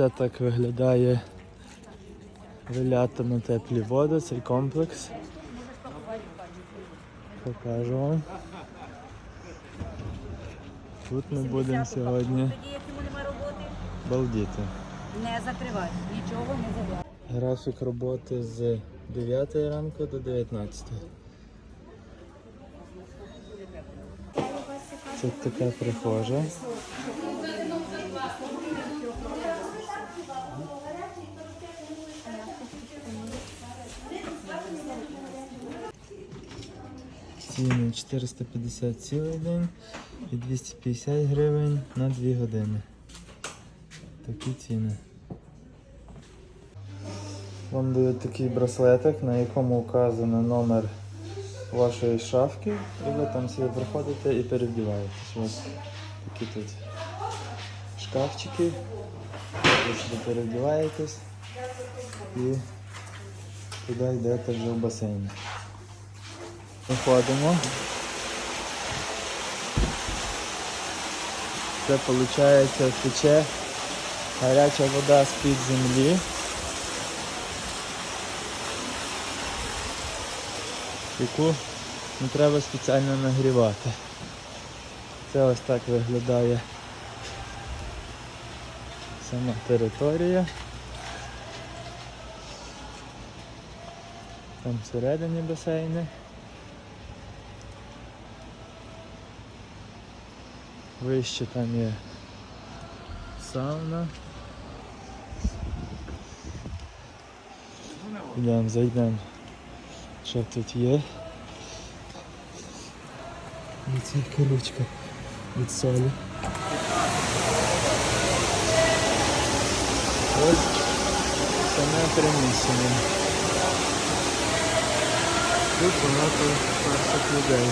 це так виглядає вилята на теплі води, цей комплекс. Покажу вам. Тут ми будемо сьогодні балдіти. не закривай, нічого не забирай. Графік роботи з 9 ранку до 19. Тут така прихожа. Ціни 450 цілий день і 250 гривень на 2 години. Такі ціни. Вам дають такий браслетик, на якому вказано номер вашої шафки, і ви там собі приходите і перевдіваєтесь. Ось такі тут шкафчики. Ви собі перевдіваєтесь і туди йдете вже в басейн. Виходимо. Це виходить тече гаряча вода з-під землі. яку не треба спеціально нагрівати. Це ось так виглядає сама територія. Там всередині басейни. Вище там є сауна. Йдемо, зайдемо. Що тут є? І це колючка від солі. Ось саме приміщення. Тут багато старших людей.